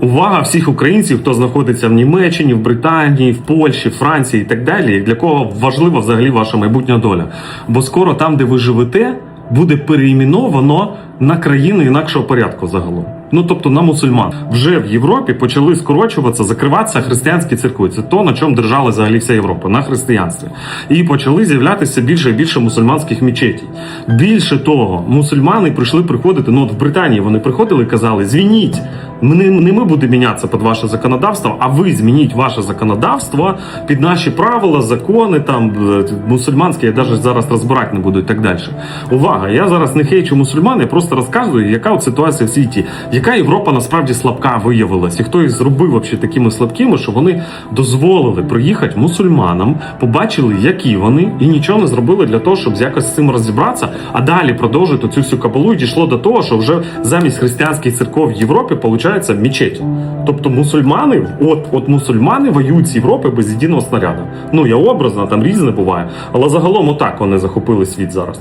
Увага всіх українців, хто знаходиться в Німеччині, в Британії, в Польщі, Франції і так далі, для кого важлива взагалі ваша майбутня доля. Бо скоро там, де ви живете, буде переіменовано на країни інакшого порядку загалом. Ну тобто на мусульман вже в Європі почали скорочуватися, закриватися християнські церкви. Це то на чому держала взагалі вся Європа на християнстві. І почали з'являтися більше і більше мусульманських мечетей. Більше того, мусульмани прийшли приходити. Ну от в Британії вони приходили і казали: звініть, не, не ми будемо мінятися під ваше законодавство, а ви змініть ваше законодавство під наші правила, закони там е, мусульманські. Я навіть зараз розбирати не буду і так далі. Увага! Я зараз не хейчу мусульман, я просто розказую, яка от ситуація в світі, яка Європа насправді слабка виявилась, і хто їх зробив вообще такими слабкими, що вони дозволили приїхати мусульманам, побачили, які вони, і нічого не зробили для того, щоб якось з цим розібратися, а далі продовжити цю всю кабалу і дійшло до того, що вже замість християнських церков в Європі виходить мечеті. Тобто мусульмани, от, от мусульмани воюють з Європи без єдиного снаряду. Ну я образно, там різне буває, але загалом отак вони захопили світ зараз.